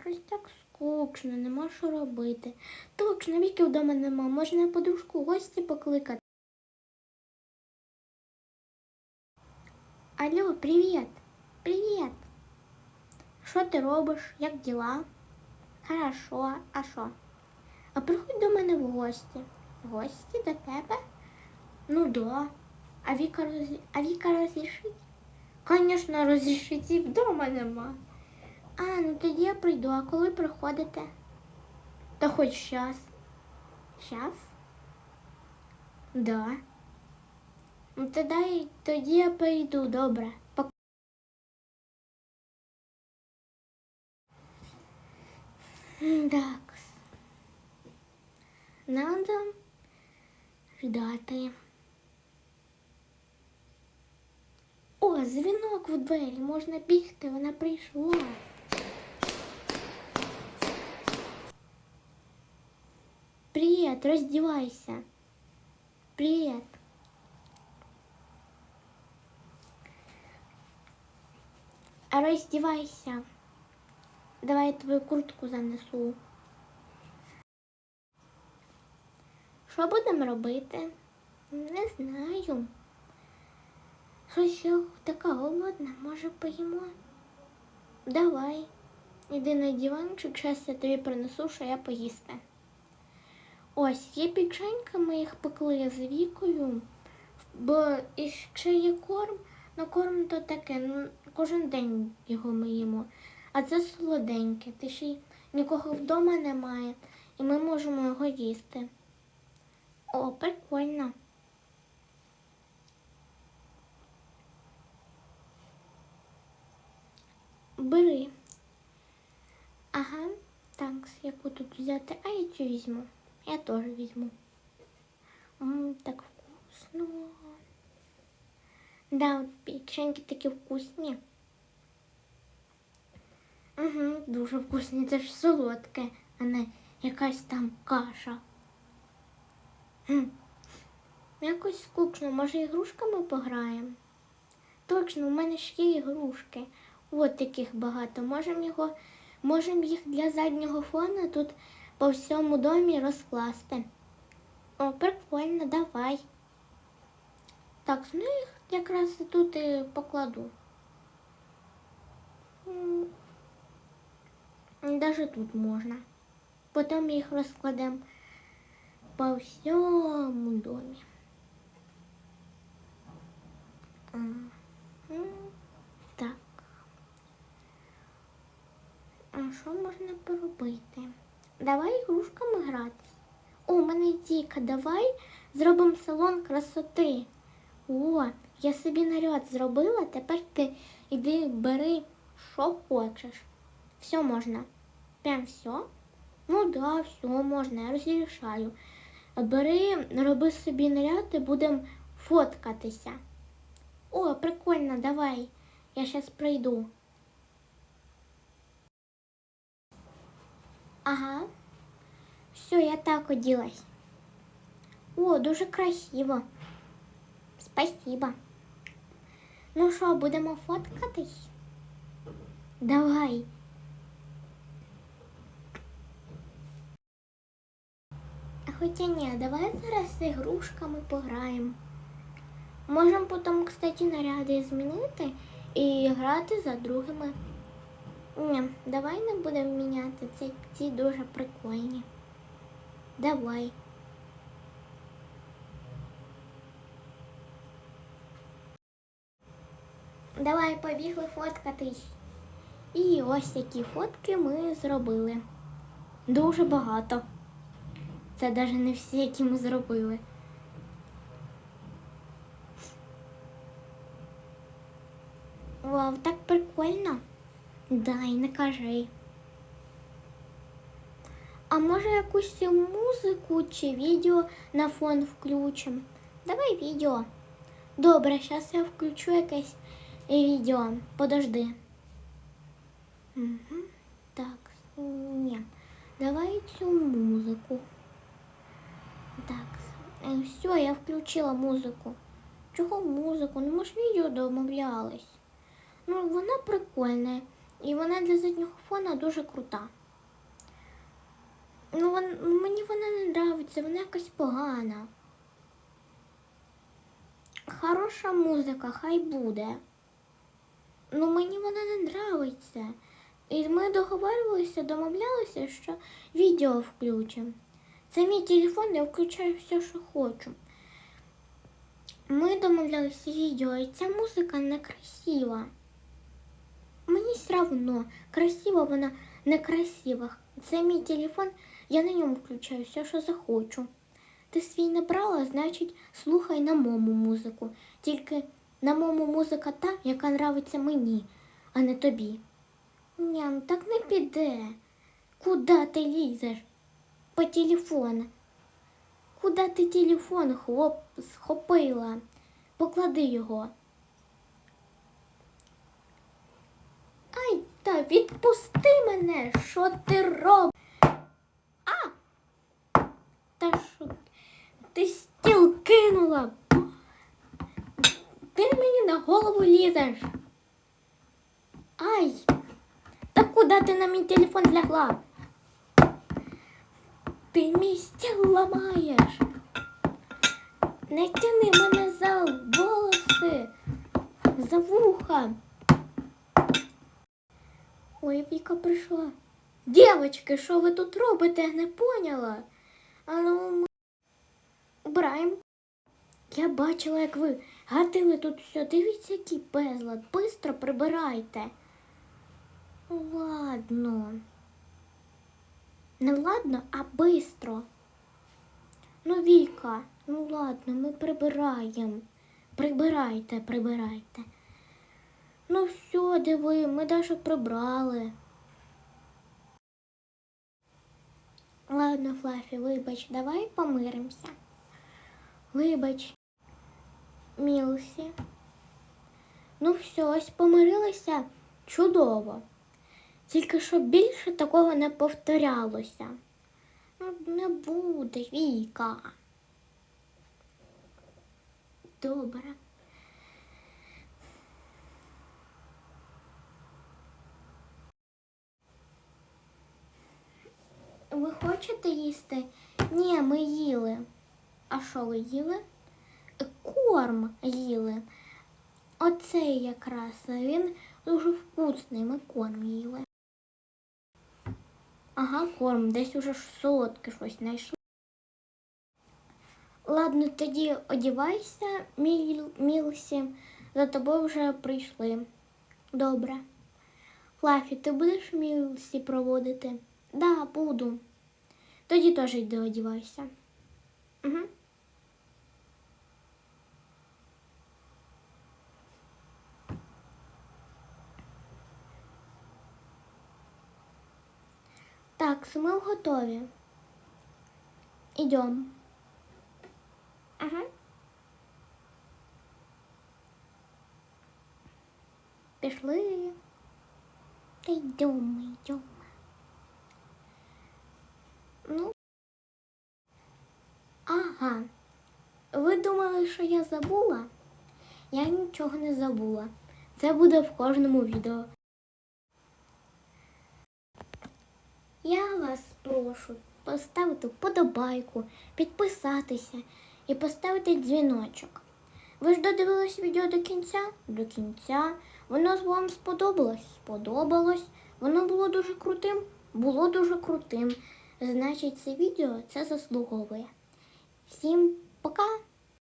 щось так скучно, нема що робити. Точно, віки вдома нема, можна подружку гості покликати. Алло, привіт! Привіт! Що ти робиш? Як діла? Хорошо, а що? А приходь до мене в гості. В гості до тебе? Ну да. А Віка, роз... а Віка розрішить? Звісно, розрішить і вдома нема. А, ну тоді я прийду, а коли приходите? Та хоч щас. Щас? Да. Ну тоді, тоді я прийду, добре. Пок- Так. Надо ждати. О, дзвінок в двері, можна бігти, вона прийшла. Привіт, роздівайся. Привіт. Роздівайся. Давай я твою куртку занесу. Що будемо робити? Не знаю. Щось я така голодна, може поїмо? Давай. Іди на диванчик, зараз я тобі принесу, що я поїсти. Ось, є печенька, ми їх пекли з вікою, бо ще є корм, ну корм то таке, ну кожен день його ми їмо. А це солоденьке, ти ще й нікого вдома немає, і ми можемо його їсти. О, прикольно. Бери. Ага, так, яку тут взяти? А я цю візьму. Я теж візьму. М, так вкусно. Да, от печеньки такі вкусні. Угу, дуже вкусні. Це ж солодке, а не якась там каша. Якось скучно, може ігрушками пограємо? Точно, у мене ж є ігрушки. От таких багато. Можемо його, можемо їх для заднього фону тут по всьому домі розкласти. О, прикольно, давай. Так, ну їх якраз тут і покладу. Даже тут можна. Потім їх розкладемо по всьому домі. М, Так. А що можна поробити? Давай ігрушками гратись. О, у мене ідейка, давай зробимо салон красоти. О, я собі наряд зробила, тепер ти іди бери, що хочеш. Все можна. Прям все? Ну да, все можна, я розрішаю. Бери, роби собі наряд і будемо фоткатися. О, прикольно, давай. Я зараз прийду. Ага. Все, я так оделась. О, дуже красиво. Спасибо. Ну що, будемо фоткатись? Давай. А Хоча ні, давай зараз з ігрушками пограємо. Можемо потім, кстати, наряди змінити і грати за другими. Ні, давай не будемо міняти. Ці, ці дуже прикольні. Давай. Давай побігли фоткатись. І ось які фотки ми зробили. Дуже багато. Це навіть не всі, які ми зробили. Вау, так прикольно. Дай, не кажи. А може якусь музику чи відео на фон включимо? Давай відео. Добре, зараз я включу якесь відео. Подожди. Угу. Так, ні. Давай цю музику. Так, е, все, я включила музику. Чого музику? Ну ми ж відео домовлялись. Ну, вона прикольна. І вона для заднього фона дуже крута. Ну, вон, мені вона не нравиться, вона якась погана. Хороша музика, хай буде. Ну, мені вона не нравиться. І ми договорювалися, домовлялися, що відео включимо. Це мій телефон, я включаю все, що хочу. Ми домовлялися відео, і ця музика некрасива. Мені все одно, красива вона некрасива. Це мій телефон, я на ньому включаю все, що захочу. Ти свій не значить, слухай на мому музику. Тільки на мому музика та, яка нравиться мені, а не тобі. Ні, ну так не піде. Куда ти лізеш? По телефону. Куда ти телефон хлоп схопила? Поклади його. Відпусти мене, що ти робиш? А! Та що ти стіл кинула? Ти мені на голову лізеш. Ай! Та куди ти на мій телефон лягла? Ти мій стіл ламаєш. Не тяни мене за волоси, за вуха. Ой, Віка прийшла. Дівочки, що ви тут робите? Не поняла. А ну, ми убираємо. Я бачила, як ви гатили тут все. Дивіться, який безлад. Бистро прибирайте. Ладно. Не ладно, а бистро. Ну, Віка, ну ладно, ми прибираємо. Прибирайте, прибирайте. Ну все, диви, ми даже прибрали. Ладно, Флафі, вибач, давай помиримося. Вибач, Мілсі. Ну все, ось помирилися чудово. Тільки щоб більше такого не повторялося. Ну, не буде, Віка. Добре. Ви хочете їсти? Ні, ми їли. А що ви їли? Корм їли. Оцей якраз. Він дуже вкусний. Ми корм їли. Ага, корм. Десь уже ж солодке щось знайшли. Ладно, тоді одівайся, Міл, Мілсі. За тобою вже прийшли. Добре. Флафі, ти будеш Мілсі проводити? Да, буду. Тоді теж йди одівайся. Угу. Так, ми готові. Ідемо. Ага. Пішли. Та йдемо, йдемо. Ну. Ага. Ви думали, що я забула? Я нічого не забула. Це буде в кожному відео. Я вас прошу поставити вподобайку, підписатися і поставити дзвіночок. Ви ж додивились відео до кінця? До кінця. Воно вам сподобалось? Сподобалось. Воно було дуже крутим? Було дуже крутим. Значить, це відео це заслуговує. Всім пока!